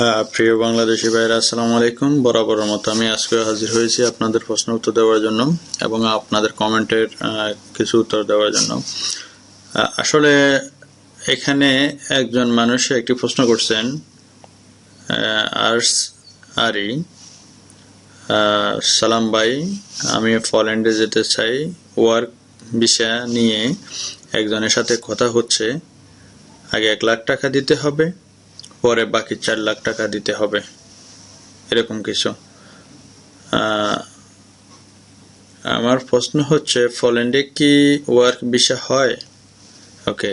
হ্যাঁ, প্রিয় বাংলাদেশি ভাইরা আসসালামু আলাইকুম। বরাবরের মতো আমি আজকে হাজির হয়েছি আপনাদের প্রশ্ন উত্তর দেওয়ার জন্য এবং আপনাদের কমেন্টের কিছু উত্তর দেওয়ার জন্য। আসলে এখানে একজন মানুষ একটি প্রশ্ন করছেন আর্স আরি সালাম ভাই আমি ফলেন্ডে যেতে চাই ওয়ার্ক বিষয় নিয়ে একজনের সাথে কথা হচ্ছে আগে এক লাখ টাকা দিতে হবে পরে বাকি চার লাখ টাকা দিতে হবে। এরকম কিছু। আমার প্রশ্ন হচ্ছে ফলেন্ডে কি ওয়ার্ক ভিসা হয়? ওকে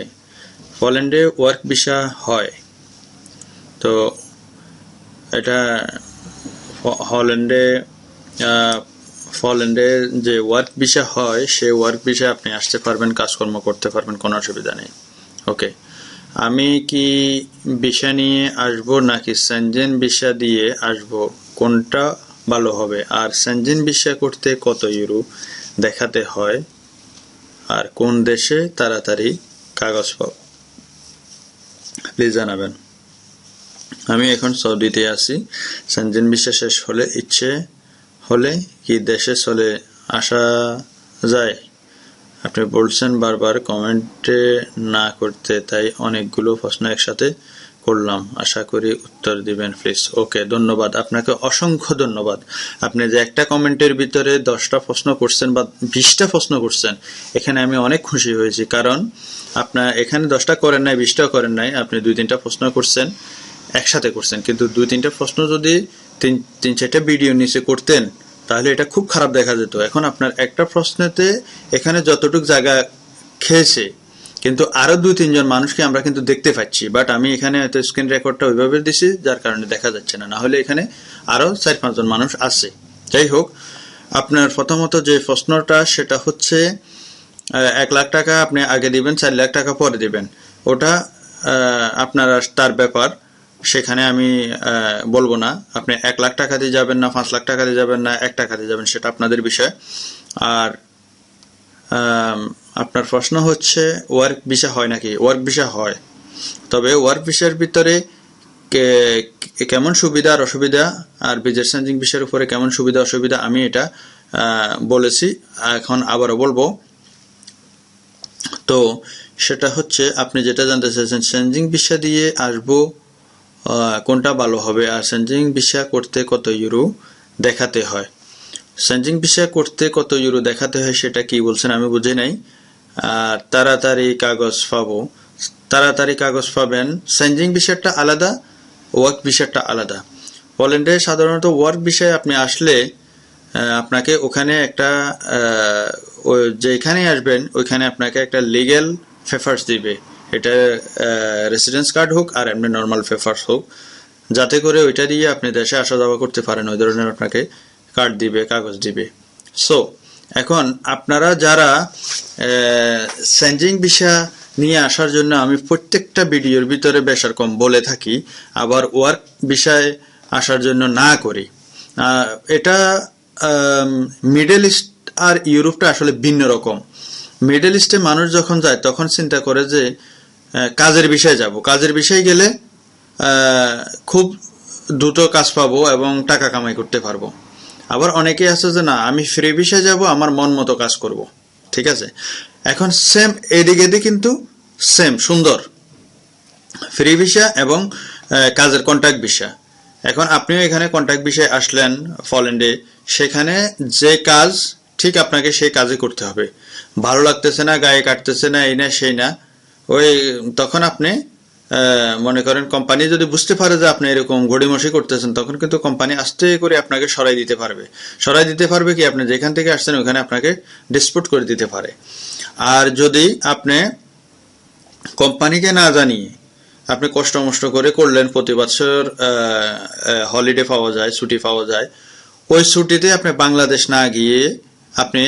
ফলেন্ডে ওয়ার্ক ভিসা হয়। তো এটা হল্যান্ডে ফলেন্ডে যে ওয়ার্ক ভিসা হয় সেই ওয়ার্ক ভিসা আপনি আসতে পারবেন, কাজকর্ম করতে পারবেন, কোনো অসুবিধা নেই। ওকে আমি কি ভিসা নিয়ে আসব নাকি সেনজেন ভিসা দিয়ে আসব? কোনটা ভালো হবে? আর সেনজেন ভিসা করতে কত ইউরো দেখাতে হয়? আর কোন দেশে তাড়াতাড়ি কাগজ পাব? প্লিজ জানাবেন। আমি এখন সৌদিতে আছি। সেনজেন ভিসা শেষ হলে, ইচ্ছে হলে কি দেশে চলে আসা যায়? আপনি বলছেন বারবার কমেন্টে না করতে, তাই অনেকগুলো প্রশ্ন একসাথে করলাম। আশা করি উত্তর দিবেন প্লিজ ওকে ধন্যবাদ। আপনাকে অসংখ্য ধন্যবাদ। আপনি যে একটা কমেন্টের ভিতরে দশটা প্রশ্ন করছেন বা বিশটা প্রশ্ন করছেন, এখানে আমি অনেক খুশি হয়েছি। কারণ আপনার এখানে দশটা করেন নাই, বিশটাও করেন নাই, আপনি দুই তিনটা প্রশ্ন করছেন, একসাথে করছেন। কিন্তু দুই তিনটা প্রশ্ন যদি তিন তিন চারটা ভিডিও নিচে করতেন তাহলে এটা খুব খারাপ দেখা যেত। এখন আপনার একটা প্রশ্নেতে এখানে যতটুকু জায়গা খেয়েছে, কিন্তু আরও দুই, তিনজন মানুষকে আমরা কিন্তু দেখতে পাচ্ছি। বাট আমি এখানে হয়তো স্ক্রিন রেকর্ডটা ওইভাবে দিছি, যার কারণে দেখা যাচ্ছে না। না হলে এখানে আরও চার, পাঁচজন মানুষ আছে। যাই হোক, আপনার প্রথমত যে প্রশ্নটা, সেটা হচ্ছে এক লাখ টাকা আপনি আগে দিবেন, চার লাখ টাকা পরে দিবেন। ওটা আপনার তার ব্যাপার। সেখানে আমি বলব না। আপনি এক লাখ টাকা দিয়ে যাবেন না, পাঁচ লাখ টাকা দিয়ে যাবেন না, এক টাকা দিয়ে যাবেন, সেটা আপনাদের বিষয়। আর আপনার প্রশ্ন হচ্ছে ওয়ার্ক ভিসা হয় নাকি? ওয়ার্ক ভিসা হয়। তবে ওয়ার্ক ভিসার ভিতরে কেমন সুবিধা আর অসুবিধা, আর বিজনেস চেঞ্জিং ভিসার উপরে কেমন সুবিধা, অসুবিধা, আমি এটা বলেছি। এখন আবারও বলব। তো, সেটা হচ্ছে, আপনি যেটা জানতে চাইছেন চেঞ্জিং ভিসা দিয়ে আসব কোনটা ভালো হবে আর চেঞ্জিং ভিসা করতে কত ইউরো দেখাতে হয়? চেঞ্জিং ভিসা করতে কত ইউরো দেখাতে হয় সেটা কি বলছেন আমি বুঝি নাই। আর তাড়াতাড়ি কাগজ পাবো। তাড়াতাড়ি কাগজ পাবেন। চেঞ্জিং ভিসাটা আলাদা, ওয়ার্ক ভিসাটা আলাদা। পোল্যান্ডে সাধারণত ওয়ার্ক বিষয়ে আপনি আসলে আপনাকে ওখানে একটা যেখানে আসবেন, ওইখানে আপনাকে একটা লিগেল পেপার্স দিবে। এটা রেসিডেন্স কার্ড হোক আর এমনি নর্মাল পেপার্স হোক, যাতে করে ওইটা দিয়ে আপনি দেশে আসা যাওয়া করতে পারেন, ওই ধরনের আপনাকে কার্ড দিবে, কাগজ দিবে। সো এখন আপনারা যারা সেঞ্জিং ভিসা নিয়ে আসার জন্য আমি প্রত্যেকটা ভিডিওর ভিতরে বেশার কম বলে থাকি, আবার ওয়ার্ক বিষয়ে আসার জন্য না করি। এটা মিডল ইস্ট আর ইউরোপটা আসলে ভিন্ন রকম। মিডল ইস্টে মানুষ যখন যায়, তখন চিন্তা করে যে কাজের বিষয়ে যাব। কাজের বিষয়ে গেলে খুব দ্রুত কাজ পাবো এবং টাকা কামাই করতে পারব। আবার অনেকে আছে যে, না, আমি ফ্রি বিষয়ে যাব, আমার মন মতো কাজ করব। ঠিক আছে? এখন সেম এদিক এদিক কিন্তু সেম সুন্দর। ফ্রি ভিসা এবং কাজের কন্ট্যাক্ট ভিসা এখন আপনিও এখানে কন্ট্যাক্ট বিষয়ে আসলেন ফলেন্ডে সেখানে যে কাজ, ঠিক আপনাকে সেই কাজে করতে হবে। ভালো লাগতেছে না, গায়ে কাটতেছে না, এই না, সেই না। ওই, তখন আপনি মনে করেন কোম্পানি যদি বুঝতে পারে যে আপনি এরকম গড়িমসি করতেছেন, তখন কিন্তু কোম্পানি আস্তে করে আপনাকে সরাই দিতে পারবে। সরাই দিতে পারবে কি? আপনি যেখান থেকে আসছেন, ওখানে আপনাকে ডিসপুট করে দিতে পারে। আর যদি আপনি কোম্পানিকে না জানিয়ে আপনি কষ্ট মষ্ট করে করলেন, প্রতি বছর হলিডে পাওয়া যায়, ছুটি পাওয়া যায়, ওই ছুটিতে আপনি বাংলাদেশ না গিয়ে আপনি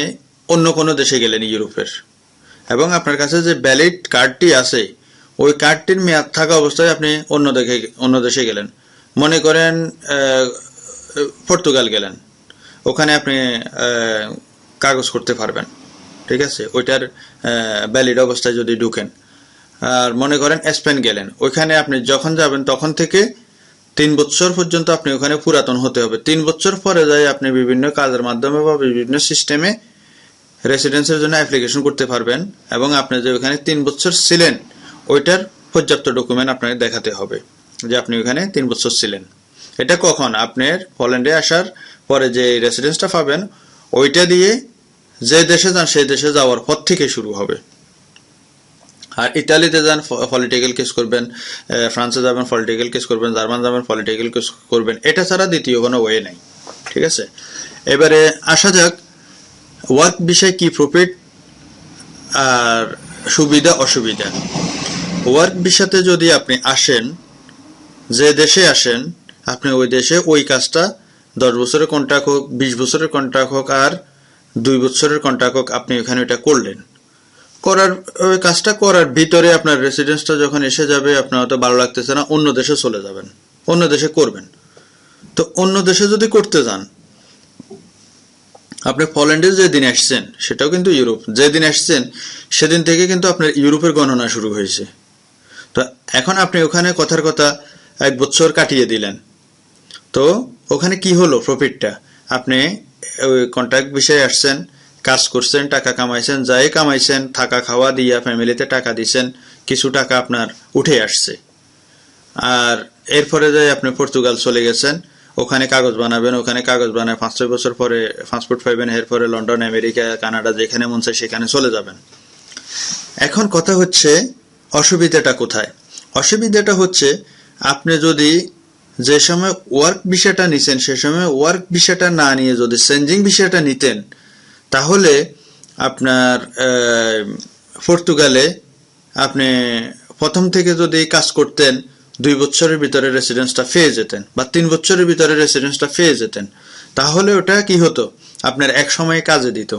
অন্য কোনো দেশে গেলেন ইউরোপের। এবং আপনার কাছে যে ভ্যালিড কার্ডটি আছে, ওই কার্ডটির মেয়াদ থাকা অবস্থায় আপনি অন্য দেখে, অন্য দেশে গেলেন। মনে করেন পর্তুগাল গেলেন। ওখানে আপনি কাগজ করতে পারবেন। ঠিক আছে? ওইটার ভ্যালিড অবস্থায় যদি ঢুকেন। আর মনে করেন স্পেন গেলেন। ওইখানে আপনি যখন যাবেন, তখন থেকে তিন বছর পর্যন্ত আপনি ওখানে পুরাতন হতে হবে। তিন বছর পরে যাই আপনি বিভিন্ন কাজের মাধ্যমে বা বিভিন্ন সিস্টেমে রেসিডেন্সের জন্য অ্যাপ্লিকেশন করতে পারবেন এবং আপনি যে ওখানে তিন বছর ছিলেন, ওইটার পর্যাপ্ত ডকুমেন্ট আপনাকে দেখাতে হবে যে আপনি ওখানে তিন বছর ছিলেন। এটা কখন? আপনার পোল্যান্ডে আসার পরে যে রেসিডেন্সটা পাবেন, ওইটা দিয়ে যে দেশে যান, সেই দেশে যাওয়ার পর থেকে শুরু হবে। আর ইতালিতে যান পলিটিক্যাল কেস করবেন ফ্রান্সে যাবেন পলিটিক্যাল কেস করবেন, জার্মান যাবেন পলিটিক্যাল কেস করবেন। এটা ছাড়া দ্বিতীয় কোনো ওয়ে নাই। ঠিক আছে? এবারে আসা যাক ওয়ার্ক বিষয়ে কি প্রফিট আর সুবিধা, অসুবিধা? ওয়ার্ক বিষয়তে যদি আপনি আসেন, যে দেশে আসেন, আপনি ওই দেশে ওই কাজটা দশ বছরের কন্ট্রাক্ট হোক, বিশ বছরের কন্ট্রাক্ট হোক আর দুই বছরের কন্ট্রাক্ট হোক, আপনি ওখানে ওইটা করলেন। করার, ওই কাজটা করার ভিতরে আপনার রেসিডেন্সটা যখন এসে যাবে, আপনার হয়তো ভালো লাগতেছে না, অন্য দেশে চলে যাবেন, অন্য দেশে করবেন। তো অন্য দেশে যদি করতে যান আপনি পোল্যান্ডে যেদিন আসছেন, সেটাও কিন্তু ইউরোপ। যেদিন আসছেন, সেদিন থেকে কিন্তু আপনার ইউরোপের গণনা শুরু হয়েছে। তো এখন আপনি ওখানে কথার কথা এক বছর কাটিয়ে দিলেন। তো ওখানে কি হলো প্রফিটটা আপনি ওই কন্ট্রাক্ট বিষয়ে আসছেন, কাজ করছেন, টাকা কামাইছেন, যাই কামাইছেন, থাকা খাওয়া দিয়া ফ্যামিলিতে টাকা দিছেন, কিছু টাকা আপনার উঠে আসছে। আর এরপরে যাই আপনি পর্তুগাল চলে গেছেন ওখানে কাগজ বানাবেন, ওখানে কাগজ বানায় পাঁচ ছয় বছর পরে পাসপোর্ট পাইবেন এরপরে লন্ডন, আমেরিকা, কানাডা, যেখানে মন চায় সেখানে চলে যাবেন। এখন কথা হচ্ছে, অসুবিধাটা কোথায়? অসুবিধাটা হচ্ছে, আপনি যদি যে সময় ওয়ার্ক বিষয়টা নিছেন, সে সময় ওয়ার্ক বিষয়টা না নিয়ে যদি চেঞ্জিং বিষয়টা নিতেন, তাহলে আপনার পর্তুগালে আপনি প্রথম থেকে যদি কাজ করতেন দুই বছরের ভিতরে রেসিডেন্সটা পেয়ে যেতেন বা তিন বছরের ভিতরে রেসিডেন্সটা পেয়ে যেতেন, তাহলে ওটা কি হতো? আপনার এক সময় কাজে দিত।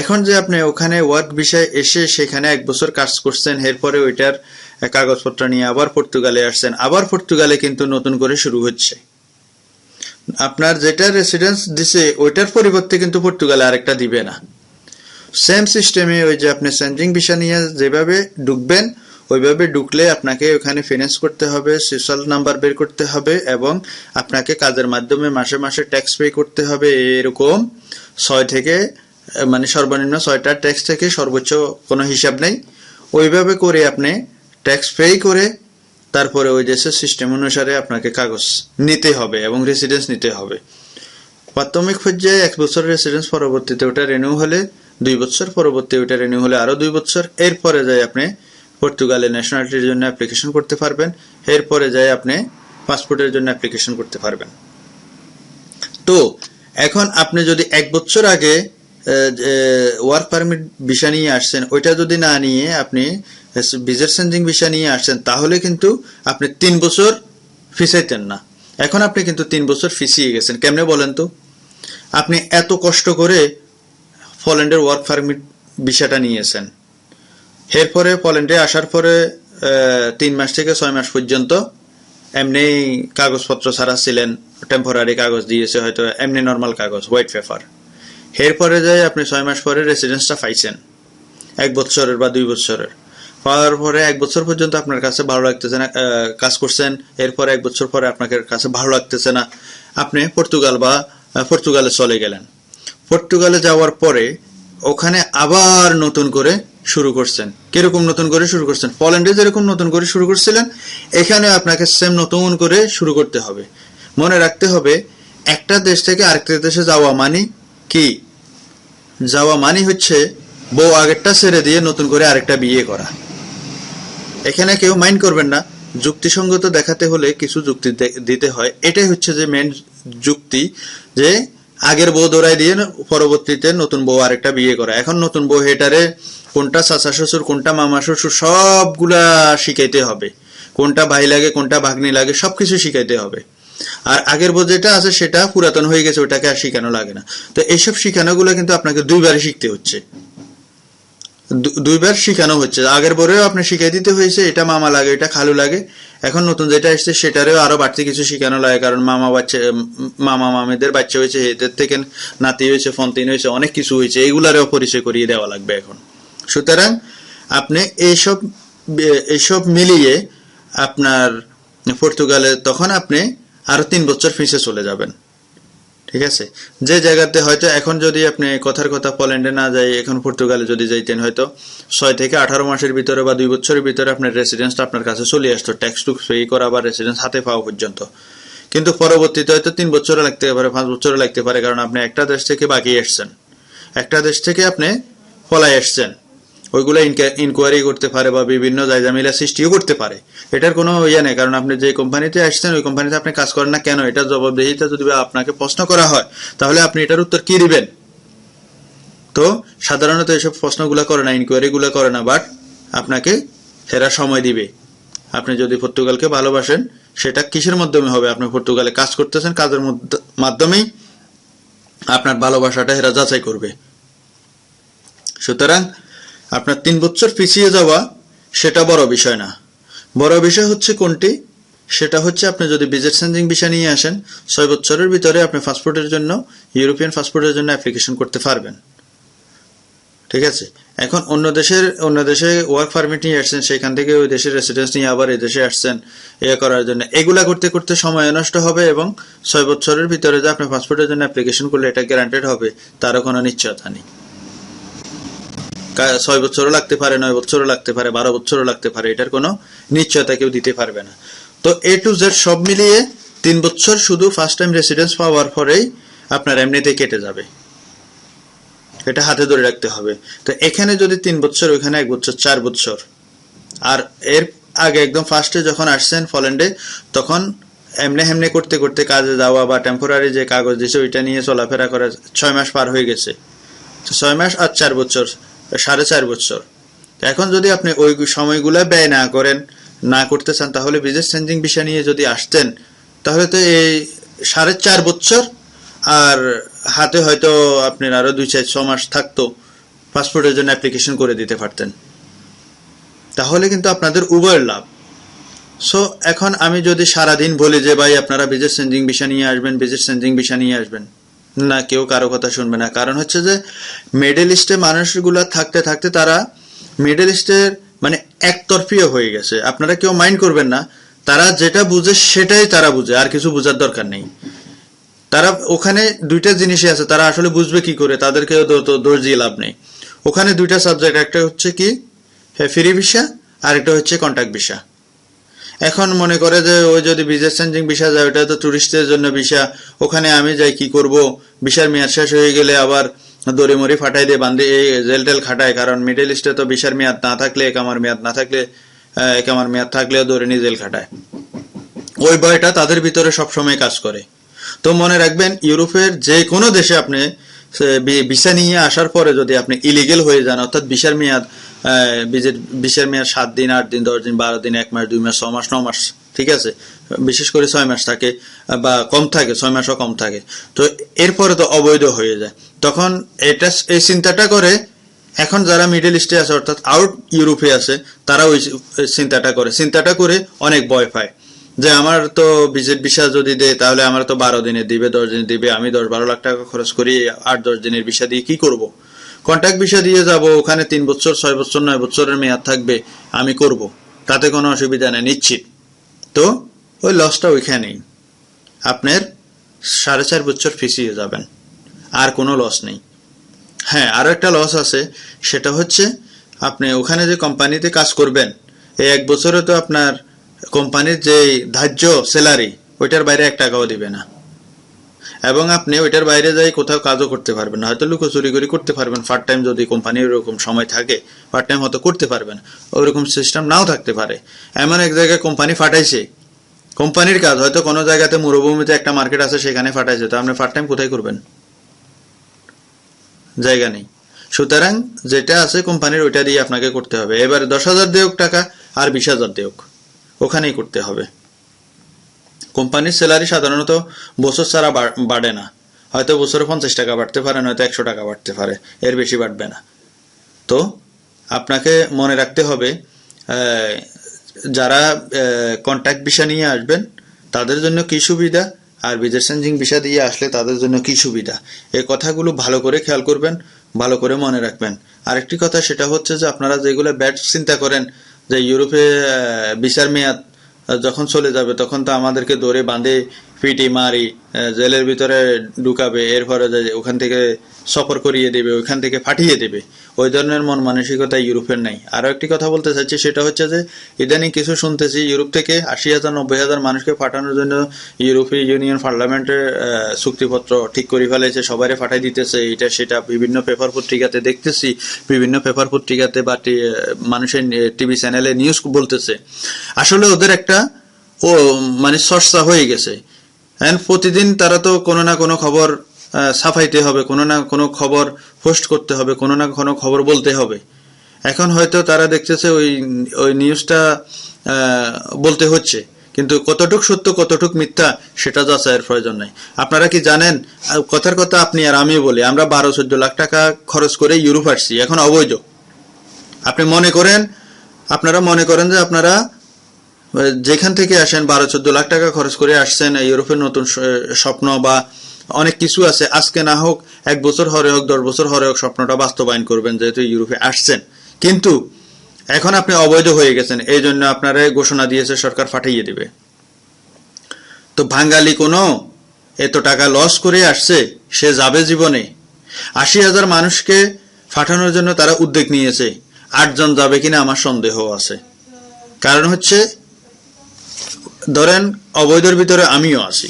এখন যে আপনি ওখানে ওয়ার্ক বিষয়ে এসে সেখানে এক বছর কাজ করছেন, এরপরে ওইটার কাগজপত্র নিয়ে আবার পর্তুগালে আসছেন, আবার পর্তুগালে কিন্তু নতুন করে শুরু হচ্ছে। আপনার যেটা রেসিডেন্স দিছে, ওইটার পরিবর্তে কিন্তু পর্তুগালে আরেকটা দিবে না। সেম সিস্টেমে ওই যে আপনি চেঞ্জিং ভিসা নিয়ে যেভাবে ঢুকবেন ওইভাবে ঢুকলে আপনাকে ওখানে ফিনান্স করতে হবে সোশ্যাল নাম্বার বের করতে হবে এবং আপনাকে কাজের মাধ্যমে মাসে মাসে ট্যাক্স পে করতে হবে। এরকম ছয় থেকে মানে সর্বনিম্ন ছয়টা ট্যাক্স থেকে সর্বোচ্চ কোনো হিসাব নেই। ওইভাবে করে আপনি ট্যাক্স পে করে তারপরে ওই দেশের সিস্টেম অনুসারে আপনাকে কাগজ নিতে হবে এবং রেসিডেন্স নিতে হবে। প্রাথমিক পর্যায়ে এক বছর রেসিডেন্স পরবর্তীতে ওটা রেনিউ হলে দুই বছর পরবর্তী ওটা রেনিউ হলে আরও দুই বছর। এরপরে যাই আপনি পর্তুগালে ন্যাশনালিটির জন্য অ্যাপ্লিকেশন করতে পারবেন। এরপরে যাই আপনি পাসপোর্টের জন্য অ্যাপ্লিকেশন করতে পারবেন। তো, এখন আপনি যদি এক বছর আগে ওয়ার্ক পারমিট ভিসা নিয়ে আসছেন, ওইটা যদি না নিয়ে আপনি ভিজার চেঞ্জিং ভিসা নিয়ে আসছেন, তাহলে কিন্তু আপনি তিন বছর ফিসাইতেন না। এখন আপনি কিন্তু তিন বছর ফিসিয়ে গেছেন। কেমনে বলেন তো? আপনি এত কষ্ট করে পোল্যান্ডের ওয়ার্ক পারমিট ভিসাটা নিয়েছেন। এরপরে পোল্যান্ডে আসার পরে তিন মাস থেকে ছয় মাস পর্যন্ত এমনি কাগজপত্র ছাড়া ছিলেন টেম্পোরারি কাগজ দিয়েছে হয়তো, এমনি নর্মাল কাগজ হোয়াইট পেপার এরপরে যাই আপনি ছয় মাস পরে রেসিডেন্সটা পাইছেন, এক বছরের বা দুই বছরের পাওয়ার পরে এক বছর পর্যন্ত আপনার কাছে ভালো লাগতেছে না কাজ করছেন, এরপরে এক বছর পরে আপনার কাছে ভালো লাগতেছে না, আপনি পর্তুগাল বা পর্তুগালে চলে গেলেন। পর্তুগালে যাওয়ার পরে ওখানে আবার নতুন করে শুরু করছেন। কীরকম নতুন করে শুরু করছেন? পোল্যান্ডে যেরকম নতুন করে শুরু করছিলেন, এখানে আপনাকে সেম নতুন করে শুরু করতে হবে। মনে রাখতে হবে, একটা দেশ থেকে আরেকটা দেশে যাওয়া মানে কি? যাওয়া মানে হচ্ছে বউ আগেরটা ছেড়ে দিয়ে নতুন করে আরেকটা বিয়ে করা। এখানে কেউ মাইন্ড করবেন না। যুক্তিসঙ্গত দেখাতে হলে কিছু যুক্তি দিতে হয়। এটাই হচ্ছে যে মেন যুক্তি যে আগের বউ দৌড়াই দিয়ে পরবর্তীতে নতুন বউ আরেকটা বিয়ে করা। এখন নতুন বউ হেটারে কোনটা চাচা শ্বশুর, কোনটা মামা শ্বশুর, সবগুলা শিখাইতে হবে। কোনটা ভাই লাগে, কোনটা ভাগ্নি লাগে, সবকিছু শিখাইতে হবে। আর আগের বউ যেটা আছে সেটা পুরাতন হয়ে গেছে, ওটাকে আর শিখানো লাগে না। তো এইসব শিখানোগুলো কিন্তু আপনাকে দুইবারে শিখতে হচ্ছে। দুইবার শিখানো হচ্ছে। আগের পরেও আপনি শিখাই দিতে হয়েছে, এটা মামা লাগে, এটা খালু লাগে। এখন নতুন যেটা এসছে, সেটারেও আরও বাড়তি কিছু শিখানো লাগে, কারণ মামা বাচ্চা মামা মামিদের বাচ্চা হয়েছে, এদের থেকে নাতি হয়েছে, ফন্তিন হয়েছে, অনেক কিছু হয়েছে, এইগুলারও পরিচয় করিয়ে দেওয়া লাগবে এখন। সুতরাং আপনি এইসব এইসব মিলিয়ে আপনার পর্তুগালে তখন আপনি আরও তিন বছর ফিসে চলে যাবেন। ঠিক আছে? যে জায়গাতে হয়তো এখন যদি আপনি কথার কথা পোল্যান্ডে না যাই, এখন পর্তুগালে যদি যাইতেন হয়তো ছয় থেকে আঠারো মাসের ভিতরে বা দুই বছরের ভিতরে আপনার রেসিডেন্সটা আপনার কাছে চলে আসতো ট্যাক্স টু পে করা বা রেসিডেন্স হাতে পাওয়া পর্যন্ত। কিন্তু পরবর্তীতে হয়তো তিন বছরও লাগতে পারে, পাঁচ বছরও লাগতে পারে, কারণ আপনি একটা দেশ থেকে বাকি এসছেন একটা দেশ থেকে আপনি পলাই এসছেন ওইগুলো ইনকোয়ারি করতে পারে বা বিভিন্ন জায়গামিলা সৃষ্টিও করতে পারে। এটার কোনো ইয়ে নেই, কারণ আপনি যে কোম্পানিতে আসছেন, ওই কোম্পানিতে আপনি কাজ করেন না কেন? এটা জবাবদিহিতা যদি আপনাকে প্রশ্ন করা হয়, তাহলে আপনি এটার উত্তর কি দিবেন? তো, সাধারণত এসব প্রশ্নগুলো করে না ইনকোয়ারিগুলো করে না বাট আপনাকে হেরা সময় দিবে। আপনি যদি পর্তুগালকে ভালোবাসেন, সেটা কিসের মাধ্যমে হবে? আপনি পর্তুগালে কাজ করতেছেন, কাজের মধ্য- মাধ্যমেই আপনার ভালোবাসাটা হেরা যাচাই করবে। সুতরাং আপনার তিন বছর পিছিয়ে যাওয়া, সেটা বড় বিষয় না। বড় বিষয় হচ্ছে কোনটি? সেটা হচ্ছে আপনি যদি ভিজিট চেঞ্জিং ভিসা নিয়ে আসেন, ছয় বছরের ভিতরে আপনি পাসপোর্টের জন্য ইউরোপিয়ান পাসপোর্টের জন্য অ্যাপ্লিকেশন করতে পারবেন। ঠিক আছে? এখন অন্য দেশের, অন্য দেশে ওয়ার্ক পারমিট নিয়ে আসছেন, সেখান থেকে ওই দেশের রেসিডেন্স নিয়ে আবার এই দেশে আসছেন, এ করার জন্য। এগুলা করতে করতে সময় নষ্ট হবে এবং ছয় বছরের ভিতরে যে আপনি পাসপোর্টের জন্য অ্যাপ্লিকেশন করলে এটা গ্যারান্টেড হবে, তারও কোনো নিশ্চয়তা নেই। ছয় বছরও লাগতে পারে, নয় বছরও লাগতে পারে, বারো বছরও লাগতে পারে, এটার কোনো নিশ্চয়তা কেউ দিতে পারবে না। তো এ টু জেড সব মিলিয়ে তিন বছর শুধু ফার্স্ট টাইম রেসিডেন্স পাওয়ার পরেই আপনার এমনিতেই কেটে যাবে। এটা হাতে ধরে রাখতে হবে। তো এখানে যদি তিন বছর, ওইখানে এক বছর, চার বছর। আর এর আগে একদম ফার্স্টে যখন আসছেন ফলেন্ডে তখন এমনি হেমনে করতে করতে কাজে যাওয়া বা টেম্পোরারি যে কাগজ দিছে, ওইটা নিয়ে চলাফেরা করা ছয় মাস পার হয়ে গেছে। ছয় মাস আর চার বছর। সাড়ে চার বছর। এখন যদি আপনি ওই সময়গুলো ব্যয় না করেন, না করতে চান, তাহলে বিজনেস চেঞ্জিং বিষয় নিয়ে যদি আসতেন, তাহলে তো এই সাড়ে চার বছর আর হাতে হয়তো আপনার আরও দুই চার ছ মাস থাকতো পাসপোর্টের জন্য অ্যাপ্লিকেশন করে দিতে পারতেন। তাহলে কিন্তু আপনাদের উভয়ের লাভ। সো এখন আমি যদি সারাদিন বলি যে, ভাই, আপনারা বিজনেস চেঞ্জিং বিষয় নিয়ে আসবেন বিজনেস চেঞ্জিং বিষয় নিয়ে আসবেন। না, কেউ কারও কথা শুনবে না। কারণ হচ্ছে যে মিডল ইস্টে মানুষগুলো থাকতে থাকতে তারা মিডল ইস্টের মানে একতরফিও হয়ে গেছে। আপনারা কেউ মাইন্ড করবেন না। তারা যেটা বুঝে সেটাই তারা বুঝে, আর কিছু বোঝার দরকার নেই। তারা ওখানে দুইটা জিনিসই আছে, তারা আসলে বুঝবে কি করে তাদেরকে দোষ লাভ নেই। ওখানে দুইটা সাবজেক্ট একটা হচ্ছে কি ফ্রি ভিসা, আর একটা হচ্ছে কন্ট্যাক্ট ভিসা। এখন মনে করে যে ওই যদি বিজনেস চেঞ্জিং ভিসা যায় ওটা তো টুরিস্টদের জন্য ভিসা ওখানে আমি যাই কি করব? ভিসার মেয়াদ শেষ হয়ে গেলে আবার দড়ি মরি ফাটাই দিয়ে বান্ধে এই জেল টেল খাটায় কারণ মিডল ইস্টে তো ভিসার মেয়াদ না থাকলে একামার মেয়াদ না থাকলে আহ, একামার মেয়াদ থাকলেও দড়ি নিয়ে জেল খাটায়। ওই ভয়টা তাদের ভিতরে সবসময় কাজ করে। তো মনে রাখবেন ইউরোপের যে কোনো দেশে আপনি ভিসা নিয়ে আসার পরে যদি আপনি ইলিগেল হয়ে যান অর্থাৎ ভিসার মেয়াদ ভিসার মেয়াদ সাত দিন, আট দিন, দশ দিন, বারো দিন, এক মাস, দুই মাস ছ মাস, ন মাস, ঠিক আছে? বিশেষ করে ছয় মাস থাকে, বা কম থাকে, ছয় মাসও কম থাকে। তো এরপরে তো অবৈধ হয়ে যায়। তখন এটা এই চিন্তাটা করে এখন যারা মিডল ইস্টে আছে, অর্থাৎ আউট ইউরোপে আছে তারা ওই চিন্তাটা করে। চিন্তাটা করে অনেক ভয় পায়। যে আমার তো ভিজিট ভিসা যদি দেয়, তাহলে আমার তো বারো দিনের দিবে, দশ দিনের দিবে, আমি দশ বারো লাখ টাকা খরচ করি, আট, দশ দিনের ভিসা দিয়ে কি করব? কন্ট্যাক্ট ভিসা দিয়ে যাব, ওখানে তিন বছর, ছয় বছর, নয় বছরের মেয়াদ থাকবে, আমি করব। তাতে কোনো অসুবিধা নেই, নিশ্চিত। তো, ওই লসটা ওইখানেই। আপনার সাড়ে চার বছর ফিসিয়ে যাবেন। আর কোনো লস নেই। হ্যাঁ আরও একটা লস আছে, সেটা হচ্ছে, আপনি ওখানে যে কোম্পানিতে কাজ করবেন, এই এক বছরে তো আপনার কোম্পানির যে ধার্য স্যালারি ওইটার বাইরে এক টাকাও দিবে না। এবং আপনি ওইটার বাইরে যাই কোথাও কাজও করতে পারবেন না। হয়তো লুকোচুরি করে করতে পারবেন। পার্ট টাইম যদি কোম্পানির ওরকম সময় থাকে পার্ট টাইম হয়তো করতে পারবেন। ওরকম সিস্টেম নাও থাকতে পারে। এমন এক জায়গায় কোম্পানি ফাটাইছে। কোম্পানির কাজ, হয়তো কোনো জায়গাতে মরুভূমিতে একটা মার্কেট আছে, সেখানে ফাটাইছে। তো আপনি পার্ট টাইম কোথায় করবেন? জায়গা নেই। সুতরাং যেটা আছে কোম্পানির ওইটা দিয়ে আপনাকে করতে হবে। এবার দশ হাজার দেওক টাকা আর বিশ হাজার দেওক ওখানেই করতে হবে। কোম্পানির স্যালারি সাধারণত বছর ছাড়া বাড়ে না। হয়তো বছরে পঞ্চাশ টাকা বাড়তে পারে, নয়তো একশো টাকা বাড়তে পারে। এর বেশি বাড়বে না। তো আপনাকে মনে রাখতে হবে যারা কন্ট্যাক্ট ভিসা নিয়ে আসবেন, তাদের জন্য কি সুবিধা? আর বিদেশ চেঞ্জিং ভিসা দিয়ে আসলে তাদের জন্য কি সুবিধা? এই কথাগুলো ভালো করে খেয়াল করবেন, ভালো করে মনে রাখবেন। আরেকটি কথা সেটা হচ্ছে যে আপনারা যেগুলো ব্যাড চিন্তা করেন, যে ইউরোপে ভিসার মেয়াদ যখন চলে যাবে, তখন তো আমাদেরকে দৌড়ে বাঁধে, পিটি মারি জেলের ভিতরে ঢুকাবে, এরপরে ওখান থেকে সফর করিয়ে দেবে ওখান থেকে ফাটিয়ে দেবে। ওই ধরনের মন মানসিকতা ইউরোপের নাই। আরও একটি কথা বলতে চাচ্ছি, সেটা হচ্ছে যে, ইদানিং কিছু শুনতেছি, ইউরোপ থেকে আশি হাজার, নব্বই হাজার মানুষকে পাঠানোর জন্য ইউরোপীয় ইউনিয়ন পার্লামেন্টের চুক্তিপত্র ঠিক করে ফেলেছে, সবাইরে পাঠাই দিতেছে এটা সেটা বিভিন্ন পেপার পত্রিকাতে দেখতেছি, বিভিন্ন পেপার পত্রিকাতে বা মানুষের টিভি চ্যানেলে নিউজ বলতেছে। আসলে ওদের একটা, ও মানে চর্চা হয়ে গেছে। And প্রতিদিন তারা তো কোনো না কোনো খবর ছাপাইতে হবে, কোনো না কোনো খবর পোস্ট করতে হবে, কোনো না কোনো খবর বলতে হবে। এখন হয়তো তারা দেখতেছে ওই ওই নিউজটা বলতে হচ্ছে। কিন্তু কতটুক সত্য, কতটুক মিথ্যা, সেটা যাচাইয়ের প্রয়োজন নাই। আপনারা কি জানেন কথার কথা আপনি আর আমি বলি, আমরা বারো, চোদ্দ লাখ টাকা খরচ করে ইউরোপ আসছি, এখন অবৈধ। আপনি মনে করেন, আপনারা মনে করেন যে আপনারা যেখান থেকে আসেন, বারো, চোদ্দ লাখ টাকা খরচ করে আসছেন ইউরোপের নতুন স্বপ্ন বা অনেক কিছু আছে। আজকে না হোক, এক বছর হরে হোক, দশ বছর হরে হোক, স্বপ্নটা বাস্তবায়ন করবেন যেহেতু ইউরোপে আসছেন। কিন্তু এখন আপনি অবৈধ হয়ে গেছেন, এই জন্য আপনারা ঘোষণা দিয়েছে, সরকার ফাটিয়ে দিবে। তো বাঙালি কোনো এত টাকা লস করে আসছে, সে যাবে জীবনে। আশি হাজার মানুষকে পাঠানোর জন্য তারা উদ্যোগ নিয়েছে, আটজন যাবে কিনা আমার সন্দেহ আছে। কারণ হচ্ছে, ধরেন, অবৈধের ভিতরে আমিও আছি।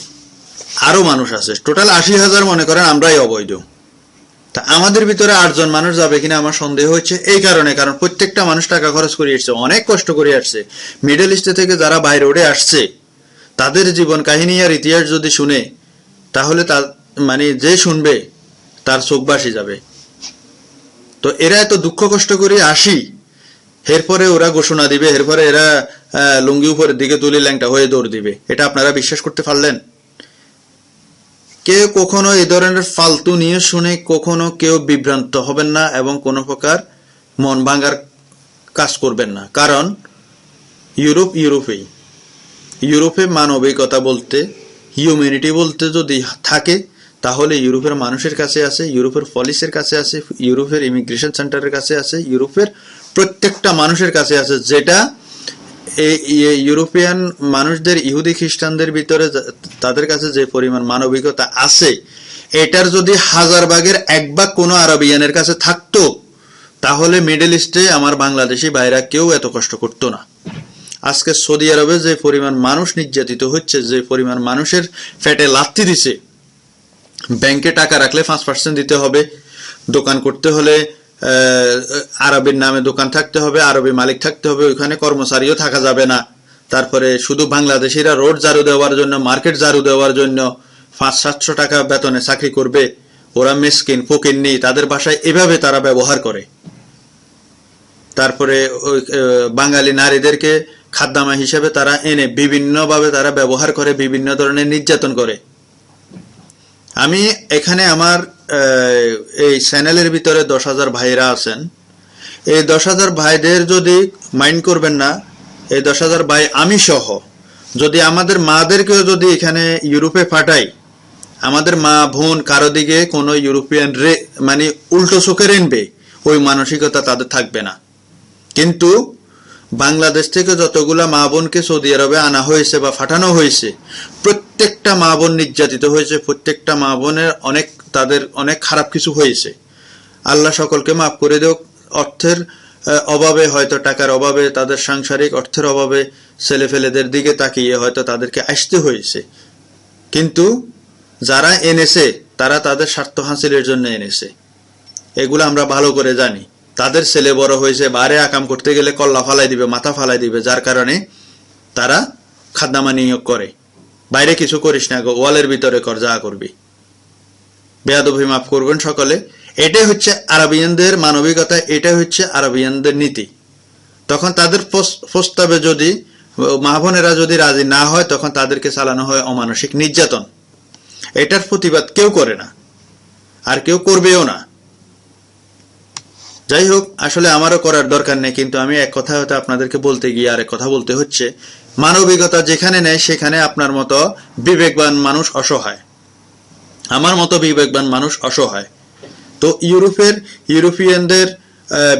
আরও মানুষ আছে। টোটাল আশি হাজার মনে করেন আমরাই অবৈধ। তা আমাদের ভিতরে আটজন মানুষ যাবে কিনা আমার সন্দেহ হচ্ছে এই কারণে, কারণ প্রত্যেকটা মানুষ টাকা খরচ করে আসছে, অনেক কষ্ট করে আসছে। মিডল ইস্টে থেকে যারা বাইরে উঠে আসছে, তাদের জীবন কাহিনী আর ইতিহাস যদি শুনে, তাহলে তার মানে যে শুনবে, তার চোখ বাসি যাবে। তো এরা এত দুঃখ কষ্ট করে আসি, এরপরে ওরা ঘোষণা দিবে, এরপরে এরা লুঙ্গি উপরের দিকে তুলে ল্যাংটা হয়ে দৌড় দিবে। এটা আপনারা বিশ্বাস করতে পারলেন? কেউ কখনো এই ধরনের ফালতু নিয়ে শুনে কখনো কেউ বিভ্রান্ত হবেন না এবং কোনো প্রকার মন ভাঙার কাজ করবেন না। কারণ ইউরোপ ইউরোপেই। ইউরোপে মানবিকতা বলতে হিউম্যানিটি বলতে যদি থাকে, তাহলে ইউরোপের মানুষের কাছে আছে, ইউরোপের পলিসের কাছে আছে, ইউরোপের ইমিগ্রেশন সেন্টারের কাছে আছে, ইউরোপের প্রত্যেকটা মানুষের কাছে আছে, যেটা এই ইউরোপিয়ান মানুষদের, ইহুদি খ্রিস্টানদের ভিতরে তাদের কাছে যে পরিমাণ মানবিকতা আছে, এটার যদি হাজার ভাগের এক ভাগ কোনো আরবিয়ানের কাছে থাকতো, তাহলে মিডল ইস্টে আমার বাংলাদেশি ভাইরা কেউ এত কষ্ট করতো না। আজকে সৌদি আরবে যে পরিমাণ মানুষ নির্যাতিত হচ্ছে, যে পরিমাণ মানুষের ফ্যাটে লাত্তি দিছে, ব্যাংকে টাকা রাখলে পাঁচ পার্সেন্ট দিতে হবে, দোকান করতে হলে আরবের নামে দোকান থাকতে হবে, আরবি মালিক থাকতে হবে, ওইখানে কর্মচারীও থাকা যাবে না। তারপরে শুধু বাংলাদেশিরা রোড জারু দেওয়ার জন্য, মার্কেট জারু দেওয়ার জন্য পাঁচ, সাতশো টাকা বেতনে চাকরি করবে। ওরা মেসকিন নেই, তাদের ভাষায় এভাবে তারা ব্যবহার করে। তারপরে ওই বাঙালি নারীদেরকে খাদ্যামা হিসেবে তারা এনে, বিভিন্নভাবে তারা ব্যবহার করে, বিভিন্ন ধরনের নির্যাতন করে। আমি এখানে আমার এই চ্যানেলের ভিতরে দশ হাজার ভাইরা আছেন। এই দশ হাজার ভাইদের যদি মাইন্ড করবেন না, এই দশ হাজার ভাই আমি সহ, যদি আমাদের মাদেরকেও যদি এখানে ইউরোপে পাঠাই, আমাদের মা বোন কারও দিকে কোনো ইউরোপিয়ান রে মানে উল্টো চোখে রেনবে, ওই মানসিকতা তাদের থাকবে না। কিন্তু বাংলাদেশ থেকে যতগুলা মা বোনকে সৌদি আরবে আনা হয়েছে বা ফাটানো হয়েছে প্রত্যেকটা মা বোন নির্যাতিত হয়েছে, প্রত্যেকটা মা বোনের অনেক, তাদের অনেক খারাপ কিছু হয়েছে। আল্লাহ সকলকে মাফ করে দেও অর্থের অভাবে হয়তো, টাকার অভাবে, তাদের সাংসারিক অর্থের অভাবে ছেলে ফেলেদের দিকে তাকিয়ে হয়তো তাদেরকে আসতে হয়েছে। কিন্তু যারা এনেছে, তারা তাদের স্বার্থ হাসিলের জন্য এনেছে। এগুলো আমরা ভালো করে জানি। তাদের ছেলে বড় হয়েছে, বারে আকাম করতে গেলে কল্লা ফালাই দিবে, মাথা ফালাই দিবে, যার কারণে তারা খাদ্যামা নিয়োগ করে। বাইরে কিছু করিস না গো, ওয়ালের ভিতরে কর, যা করবি। বেয়াদবি মাফ করবেন সকলে। এটাই হচ্ছে আরবিয়ানদের মানবিকতা, এটাই হচ্ছে আরবিয়ানদের নীতি। তখন তাদের প্রস- প্রস্তাবে যদি, মা বোনেরা যদি রাজি না হয়, তখন তাদেরকে চালানো হয় অমানসিক নির্যাতন। এটার প্রতিবাদ কেউ করে না। আর কেউ করবেও না। যাই হোক, আসলে আমারও করার দরকার নেই, কিন্তু আমি এক কথা হয়তো আপনাদেরকে বলতে গিয়ে আরেক কথা বলতে হচ্ছে। মানবিকতা যেখানে নেই সেখানে আপনার মতো বিবেকবান মানুষ অসহায়। আমার মতো বিবেকবান মানুষ অসহায়। তো ইউরোপের, ইউরোপিয়ানদের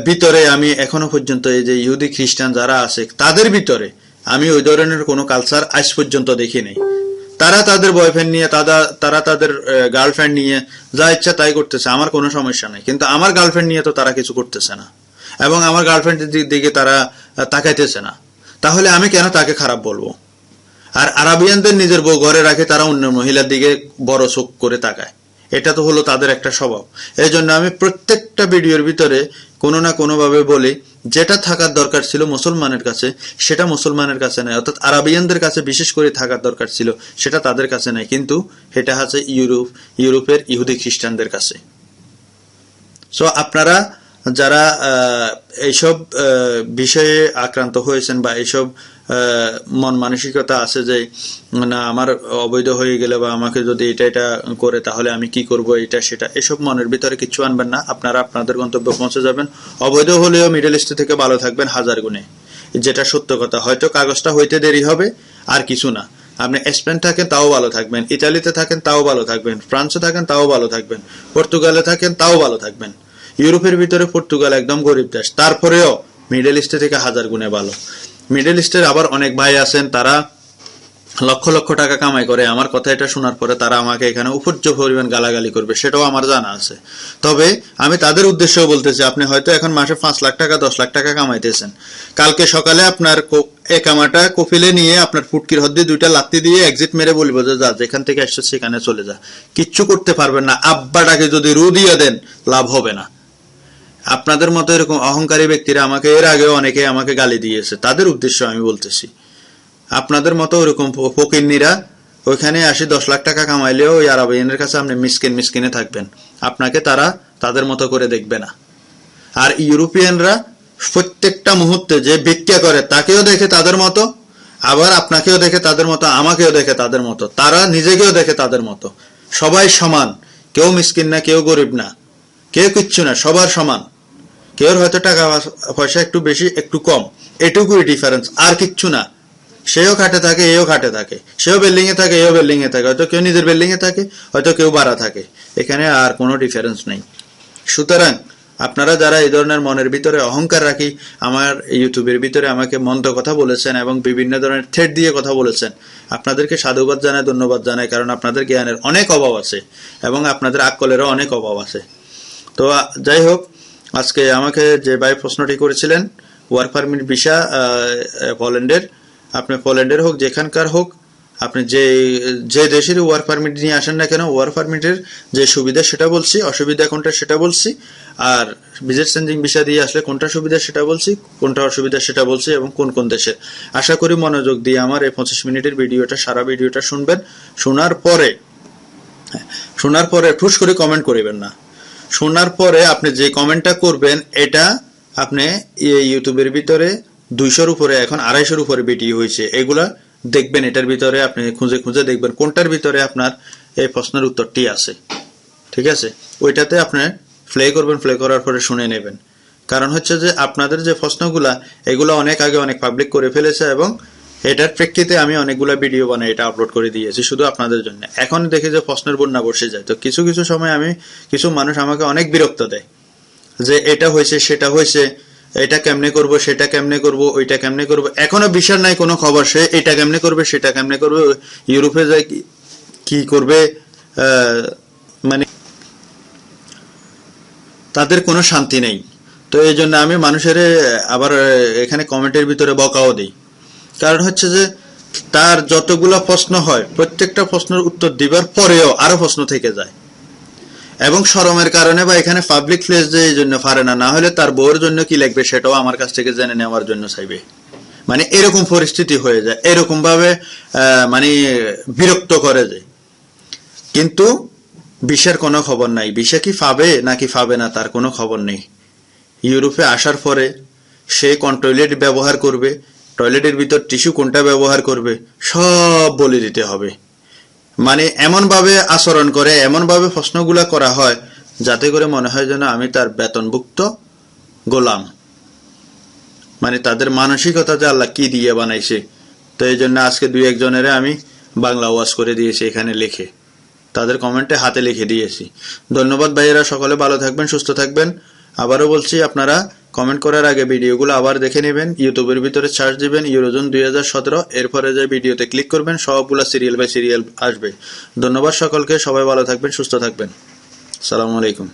ভিতরে আমি এখনও পর্যন্ত এই যে ইহুদি খ্রিস্টান যারা আছে, তাদের ভিতরে আমি ওই ধরনের কোনো কালচার আজ পর্যন্ত দেখি নাই তারা তাদের বয়ফ্রেন্ড নিয়ে তারা তারা তাদের গার্লফ্রেন্ড নিয়ে যা ইচ্ছা তাই করতেছে, আমার কোনো সমস্যা নেই। কিন্তু আমার গার্লফ্রেন্ড নিয়ে তো তারা কিছু করতেছে না। এবং আমার গার্লফ্রেন্ডের দিক তারা তাকাইতেছে না। তাহলে আমি কেন তাকে খারাপ বলব? আর আরাবিয়ানদের নিজের বউ ঘরে রাখে তারা অন্য মহিলার দিকে বড় চোখ করে তাকায়। এটা তো হলো তাদের একটা স্বভাব। এই জন্য আমি প্রত্যেকটা ভিডিওর ভিতরে কোনো না কোনোভাবে বলি, যেটা থাকার দরকার ছিল মুসলমানের কাছে, সেটা মুসলমানের কাছে নাই। অর্থাৎ আরাবিয়ানদের কাছে বিশেষ করে থাকার দরকার ছিল, সেটা তাদের কাছে নাই। কিন্তু এটা আছে ইউরোপ, ইউরোপের ইহুদি খ্রিস্টানদের কাছে। সো আপনারা যারা এইসব বিষয়ে আক্রান্ত হয়েছেন বা এইসব মন মানসিকতা আছে যে, না, আমার অবৈধ হয়ে গেলে বা আমাকে যদি এটা এটা করে, তাহলে আমি কি করব, এটা, সেটা। এসব মনের ভিতরে কিছু আনবেন না। আপনারা আপনাদের গন্তব্যে পৌঁছে যাবেন। অবৈধ হলেও মিডল ইস্ট থেকে ভালো থাকবেন হাজার গুণে। যেটা সত্য কথা। হয়তো কাগজটা হইতে দেরি হবে, আর কিছু না। আপনি স্পেন থাকেন, তাও ভালো থাকবেন। ইতালিতে থাকেন, তাও ভালো থাকবেন। ফ্রান্সে থাকেন, তাও ভালো থাকবেন। পর্তুগালে থাকেন, তাও ভালো থাকবেন। ইউরোপের ভিতরে পর্তুগাল একদম গরিব দেশ। তারপরেও মিডল ইস্টে থেকে হাজার গুণে ভালো। মিডল ইস্টের আবার অনেক ভাই আছেন, তারা লক্ষ লক্ষ টাকা কামাই করে। আমার কথা এটা শোনার পরে তারা আমাকে এখানে উপর্য পরিমাণ গালাগালি করবে, সেটাও আমার জানা আছে। তবে আমি তাদের উদ্দেশ্যেও বলতেছি, আপনি হয়তো এখন মাসে পাঁচ লাখ টাকা, দশ লাখ টাকা কামাইতেছেন। কালকে সকালে আপনার কো- এ কামাটা কফিলে নিয়ে আপনার ফুটকির হদ্দি দুইটা লাত্তি দিয়ে এক্সিট মেরে বলব যে, যা, যেখান থেকে আসছো সেখানে চলে যা। কিচ্ছু করতে পারবেন না। আব্বাটাকে যদি রু দিয়ে দেন, লাভ হবে না। আপনাদের মতো এরকম অহংকারী ব্যক্তিরা আমাকে, এর আগেও অনেকে আমাকে গালি দিয়েছে। তাদের উদ্দেশ্য আমি বলতেছি। আপনাদের মতো ওরকম ফকিন্নিরা, ওইখানে আসি দশ লাখ টাকা কামাইলেও ওই আরবিয়ানের কাছে আপনি মিসকিন মিসকিনে থাকবেন। আপনাকে তারা তাদের মতো করে দেখবে না। আর ইউরোপিয়ানরা প্রত্যেকটা মুহূর্তে যে ভিক্ষা করে তাকেও দেখে তাদের মতো, আবার আপনাকেও দেখে তাদের মতো, আমাকেও দেখে তাদের মতো, তারা নিজেকেও দেখে তাদের মতো। সবাই সমান। কেউ মিসকিন না, কেউ গরিব না। কেউ কিচ্ছু না, সবার সমান। কেউর হয়তো টাকা পয়সা একটু বেশি, একটু কম। এটুকুই ডিফারেন্স আর কিচ্ছু না। সেও খাটে থাকে, এও খাটে থাকে। সেও বিল্ডিং এ থাকে, এও বিল্ডিং এ থাকে। হয়তো কেউ নিজের বিল্ডিং এ থাকে, হয়তো কেউ বাড়া থাকে। এখানে আর কোনো ডিফারেন্স নেই। সুতরাং, আপনারা যারা এই ধরনের মনের ভিতরে অহংকার রাখি, আমার ইউটিউবের ভিতরে আমাকে মন্দ কথা বলেছেন এবং বিভিন্ন ধরনের থ্রেড দিয়ে কথা বলেছেন, আপনাদেরকে সাধুবাদ জানায় ধন্যবাদ জানায় কারণ আপনাদের জ্ঞানের অনেক অভাব আছে এবং আপনাদের আকলেরও অনেক অভাব আছে। তো যাই হোক আজকে আমাকে যে ভাই প্রশ্নটি করেছিলেন ওয়ার্ক পারমিট ভিসা পোল্যান্ডের আপনি পোল্যান্ডের হোক যেখানকার হোক আপনি যে যে দেশের ওয়ার্ক পারমিট নিয়ে আসেন না কেন ওয়ার্ক পারমিটের যে সুবিধা সেটা বলছি অসুবিধা কোনটা সেটা বলছি আর ভিজিট চেঞ্জিং ভিসা দিয়ে আসলে কোনটা সুবিধা সেটা বলছি কোনটা অসুবিধা সেটা বলছি এবং কোন কোন দেশের আশা করি মনোযোগ দিয়ে আমার এই পঁচিশ মিনিটের ভিডিওটা সারা ভিডিওটা শুনবেন শোনার পরে হ্যাঁ, শোনার পরে ঠুস করে কমেন্ট করিবেন না। শোনার পরে আপনি যে কমেন্টটা করবেন, এটা আপনি ইউটিউবের ভিতরে দুইশোর উপরে, এখন আড়াইশোর উপরে ভিডিও হয়েছে। এগুলা দেখবেন, এটার ভিতরে আপনি খুঁজে খুঁজে দেখবেন, কোনটার ভিতরে আপনার এই প্রশ্নের উত্তরটি আছে। ঠিক আছে? ওইটাতে আপনি প্লে করবেন প্লে করার পরে শুনে নেবেন। কারণ হচ্ছে যে, আপনাদের যে প্রশ্নগুলা, এগুলো অনেক আগে অনেক পাবলিক করে ফেলেছে এবং এটার প্রেক্ষিতে আমি অনেকগুলো ভিডিও বানাই, এটা আপলোড করে দিয়েছি শুধু আপনাদের জন্য। এখন দেখি যে প্রশ্নের বন্যা বসে যায়। তো কিছু কিছু সময় আমি, কিছু মানুষ আমাকে অনেক বিরক্ত দেয় যে এটা হয়েছে, সেটা হয়েছে, এটা কেমনে করব, সেটা কেমনে করব, ওইটা কেমনে করব। এখনও বিশাল নাই কোনো খবর সে এটা কেমনে করবে, সেটা কেমনে করবে, ইউরোপে যায় কি- করবে মানে তাদের কোনো শান্তি নেই। তো এই জন্য আমি মানুষের আবার এখানে কমেন্টের ভিতরে বকাও দিই। কারণ হচ্ছে যে তার যতগুলো প্রশ্ন হয়, প্রত্যেকটা প্রশ্নের উত্তর দিবার পরেও আরও প্রশ্ন থেকে যায়। এবং শরমের কারণে বা এখানে পাবলিক প্লেস যে এই জন্য পারে না না হলে তার বউয়ের জন্য কি লাগবে সেটাও আমার কাছ থেকে জেনে নেওয়ার জন্য চাইবে। মানে এরকম পরিস্থিতি হয়ে যায়, এরকম ভাবে মানে বিরক্ত করে যায় কিন্তু বিষের কোনো খবর নাই। বিষে কি পাবে, নাকি পাবে না তার কোনো খবর নেই। ইউরোপে আসার পরে সে কন্ট্রোলেট ব্যবহার করবে টয়লেটের ভিতর টিস্যু কোনটা ব্যবহার করবে, সব বলে দিতে হবে। মানে এমনভাবে আচরণ করে এমন ভাবে প্রশ্নগুলা করা হয়, যাতে করে মনে হয় যেন আমি তার বেতনভুক্ত গোলাম। মানে তাদের মানসিকতা যে আল্লাহ কি দিয়ে বানাইছে, তো এই জন্য আজকে দুই একজনের আমি বাংলা ওয়াজ করে দিয়েছি এখানে লিখে। তাদের কমেন্টে হাতে লিখে দিয়েছি। ধন্যবাদ ভাইয়েরা, সকলে ভালো থাকবেন, সুস্থ থাকবেন। আবারও বলছি, আপনারা কমেন্ট করার আগে ভিডিওগুলো আবার দেখে নেবেন ইউটিউবের ভিতরে সার্চ দিবেন ইউরোজন দুই হাজার সতেরো, এরপরে যে ভিডিওতে ক্লিক করবেন, সবগুলো সিরিয়াল বাই সিরিয়াল আসবে। ধন্যবাদ সকলকে, সবাই ভালো থাকবেন, সুস্থ থাকবেন। সালামু আলাইকুম।